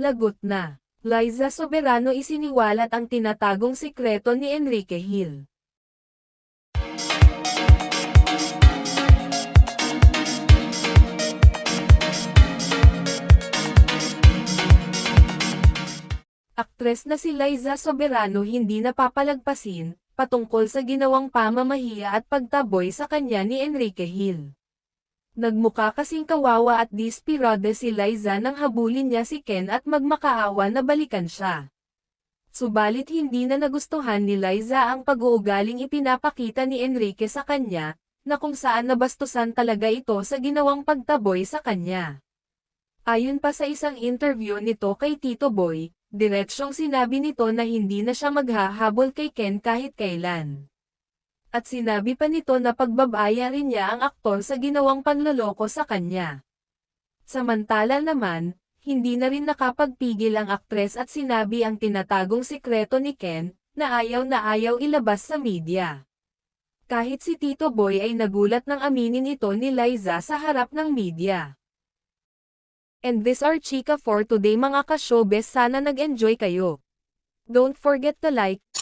Lagot na. Liza Soberano isiniwalat ang tinatagong sikreto ni Enrique Hill. Aktres na si Liza Soberano hindi napapalagpasin, patungkol sa ginawang pamamahiya at pagtaboy sa kanya ni Enrique Hill. Nagmuka kasing kawawa at dispirada si Liza nang habulin niya si Ken at magmakaawa na balikan siya. Subalit hindi na nagustuhan ni Liza ang pag-uugaling ipinapakita ni Enrique sa kanya, na kung saan nabastusan talaga ito sa ginawang pagtaboy sa kanya. Ayon pa sa isang interview nito kay Tito Boy, diretsyong sinabi nito na hindi na siya maghahabol kay Ken kahit kailan. At sinabi pa nito na pagbabaya rin niya ang aktor sa ginawang panloloko sa kanya. Samantala naman, hindi na rin nakapagpigil ang aktres at sinabi ang tinatagong sikreto ni Ken, na ayaw na ayaw ilabas sa media. Kahit si Tito Boy ay nagulat nang aminin ito ni Liza sa harap ng media. And this are Chika for today mga ka-showbiz sana nag-enjoy kayo. Don't forget to like,